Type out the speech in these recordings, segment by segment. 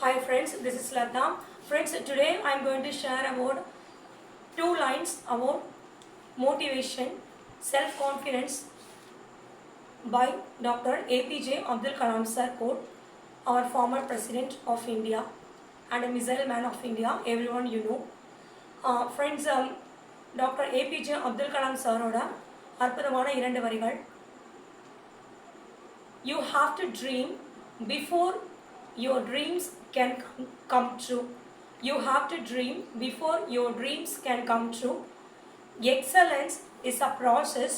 Hi friends, this is Lata. Friends, today I am going to share about two lines about motivation, self-confidence by Dr. APJ Abdul Kalam sir quote, our former president of India and a missile man of India, everyone you know. Uh, friends, um, doctor APJ Abdul Kalam சாரோட அற்புதமான இரண்டு வரிகள் you have to dream before your dreams can come true. You have to dream before your dreams can come true. Excellence is a process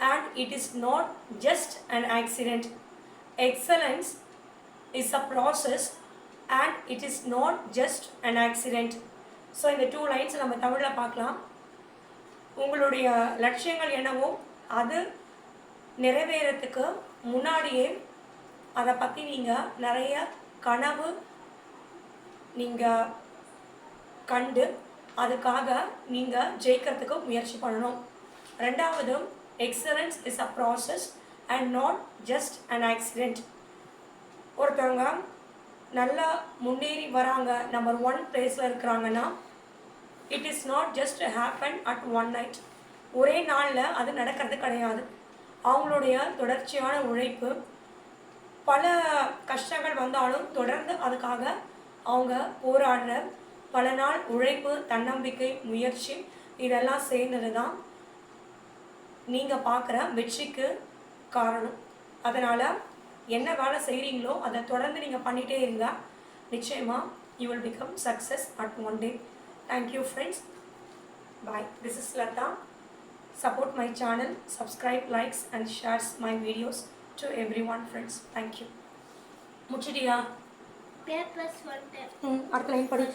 and it is not just an accident. Excellence is a process and it is not just an accident. So இந்த two lines நம்ம தமிழில் பார்க்கலாம் உங்களுடைய லட்சியங்கள் என்னவோ அது நிறைவேறத்துக்கு முன்னாடியே அதை பற்றி நீங்கள் நிறைய கனவு நீங்கள் கண்டு அதுக்காக நீங்கள் ஜெயிக்கிறதுக்கு முயற்சி பண்ணணும். ரெண்டாவது excellence is a process and not just an accident ஒருத்தவங்க நல்லா முன்னேறி வராங்க நம்பர் ஒன் பிளேஸில் இருக்கிறாங்கன்னா it is not just happen at one night ஒரே நாளில் அது நடக்கிறது கிடையாது. அவங்களுடைய தொடர்ச்சியான உழைப்பு பல கஷ்டங்கள் வந்தாலும் தொடர்ந்து அதுக்காக அவங்க போராடுற பல நாள் உழைப்பு தன்னம்பிக்கை முயற்சி இதெல்லாம் சேர்ந்தது தான் நீங்கள் பார்க்குற வெற்றிக்கு காரணம். அதனால் என்ன வேலை செய்கிறீங்களோ அதை தொடர்ந்து நீங்கள் பண்ணிகிட்டே இருங்க. நிச்சயமாக you will become success at one day thank you friends bye this is Latha support my channel subscribe likes and shares my videos. To everyone friends. Thank you. முடிச்சிட்டியா? பேப்பர்ஸ் வந்துட்டு ம் அடுத்த லைன் படி.